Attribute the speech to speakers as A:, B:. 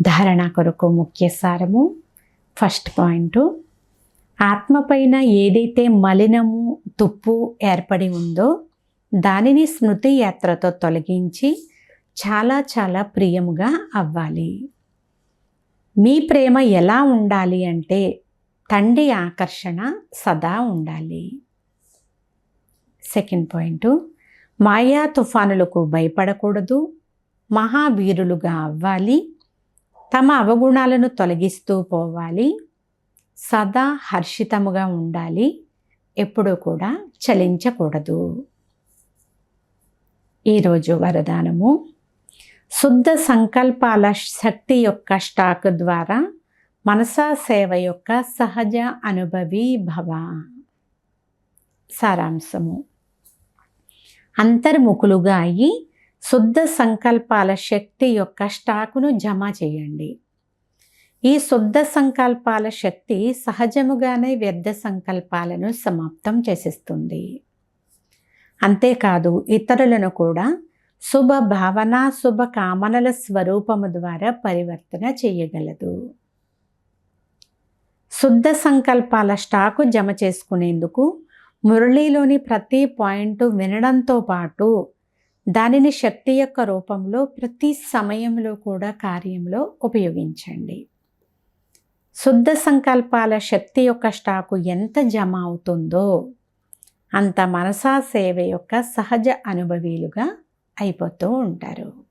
A: ధారణ కొరకు ముఖ్య సారము. First point. ఆత్మపైన ఏదైతే మలినము తుప్పు ఏర్పడి ఉందో దానిని స్మృతి యాత్రతో తొలగించి చాలా చాలా ప్రియముగా అవ్వాలి. మీ ప్రేమ ఎలా ఉండాలి అంటే తండ్రి ఆకర్షణ సదా ఉండాలి. Second point. మాయా తుఫానులకు భయపడకూడదు. మహావీరులుగా అవ్వాలి. తమ అవగుణాలను తొలగిస్తూ పోవాలి. సదా హర్షితముగా ఉండాలి. ఎప్పుడూ కూడా చలించకూడదు. ఈరోజు వరదానము. శుద్ధ సంకల్పాల శక్తి యొక్క స్టాక్ ద్వారా మనసా సేవ యొక్క సహజ అనుభవి భవ. సారాంశము. అంతర్ముఖులుగా అయి శుద్ధ సంకల్పాల శక్తి యొక్క స్టాకును జమ చేయండి. ఈ శుద్ధ సంకల్పాల శక్తి సహజముగానే వ్యర్థ సంకల్పాలను సమాప్తం చేసిస్తుంది. అంతేకాదు ఇతరులను కూడా శుభ భావన శుభ కామనల స్వరూపము ద్వారా పరివర్తన చేయగలదు. శుద్ధ సంకల్పాల స్టాకు జమ చేసుకునేందుకు మురళీలోని ప్రతి పాయింట్ వినడంతో పాటు దానిని శక్తి యొక్క రూపంలో ప్రతి సమయంలో కూడా కార్యంలో ఉపయోగించండి. శుద్ధ సంకల్పాల శక్తి యొక్క స్టాకు ఎంత జమ అవుతుందో అంత మనసా సేవ యొక్క సహజ అనుభవీలుగా అయిపోతూ ఉంటారు.